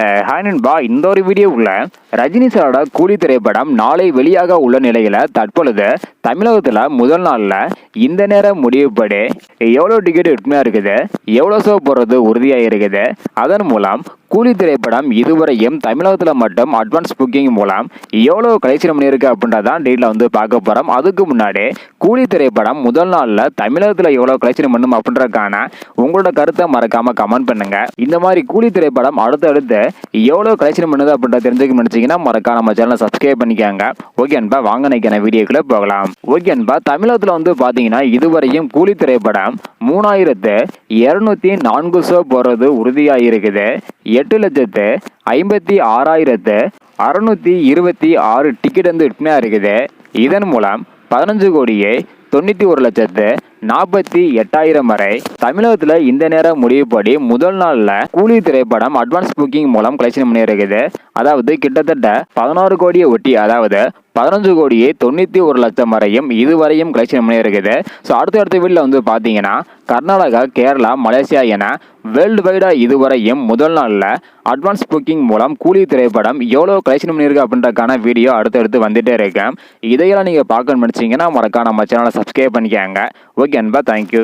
Hi நண்பா. இந்த ஒரு வீடியோவில் ரஜினி சாரோட கூலி திரைப்படம் நாளை வெளியாக உள்ள நிலையில் தற்பொழுது தமிழகத்தில் முதல் நாளில் இந்த நேரம் முடிவுப்படி எவ்வளோ டிக்கெட் உண்மையா இருக்குது எவ்வளோ ஷோ போடுறது உறுதியாக இருக்குது அதன் மூலம் கூலி திரைப்படம் இதுவரையும் தமிழகத்தில் மட்டும் அட்வான்ஸ் புக்கிங் மூலம் எவ்வளோ கலெக்ஷன் பண்ணியிருக்கு அப்படின்றதான் டீட்டில் வந்து பார்க்க போகிறோம் அதுக்கு முன்னாடி கூலி திரைப்படம் முதல் நாளில் தமிழகத்தில் எவ்வளோ கலெக்ஷன் பண்ணும் அப்படின்றதுக்கான உங்களோட கருத்தை மறக்காமல் கமெண்ட் பண்ணுங்க. இந்த மாதிரி கூலி திரைப்படம் அடுத்தடுத்து எவ்வளோ கலெக்ஷன் பண்ணுது அப்படின்றத தெரிஞ்சுக்க நினச்சிங்கன்னா மறக்காம நம்ம சேனலை சப்ஸ்கிரைப் பண்ணிக்கோங்க. ஓகே அன்பா வாங்க நினைக்கிற வீடியோக்குள்ள போகலாம். ஓகே அன்பா தமிழகத்தில் வந்து பார்த்தீங்கன்னா இதுவரையும் கூலி திரைப்படம் மூணாயிரத்து இரநூத்தி நான்கு ஷோ போகிறது உறுதியாக இருக்குது எட்டு லட்சத்து ஐம்பத்தி ஆறாயிரத்து அறுநூற்றி இருபத்தி ஆறு டிக்கெட் வந்து விற்பனையாக இருக்குது. இதன் மூலம் பதினஞ்சு கோடியே தொண்ணூற்றி ஒரு லட்சத்து நாற்பத்தி எட்டாயிரம் வரை தமிழகத்தில் இந்த நேரம் முடிவுப்படி முதல் நாளில் கூலி திரைப்படம் அட்வான்ஸ் புக்கிங் மூலம் கலெக்ஷன் பண்ணியிருக்குது அதாவது கிட்டத்தட்ட பதினாறு கோடியை ஒட்டி அதாவது பதினஞ்சு கோடியே தொண்ணூற்றி ஒரு லட்சம் வரையும் இதுவரையும் கலெக்ஷன் பண்ணியிருக்குது ஸோ அடுத்த அடுத்த வீட்டில் வந்து பார்த்தீங்கன்னா கர்நாடகா கேரளா மலேசியா என வேர்ல்டு வைடாக இதுவரையும் முதல் நாளில் அட்வான்ஸ் புக்கிங் மூலம் கூலி திரைப்படம் எவ்வளோ கலெக்ஷன் பண்ணியிருக்கு அப்படின்றக்கான வீடியோ அடுத்தடுத்து வந்துட்டே இருக்கேன் இதையெல்லாம் நீங்கள் பார்க்கணும்னு நினச்சிங்கன்னா மறக்காம நம்ம சேனலை சப்ஸ்கிரைப் பண்ணிக்கோங்க. ஓகே அன்பா தேங்க்யூ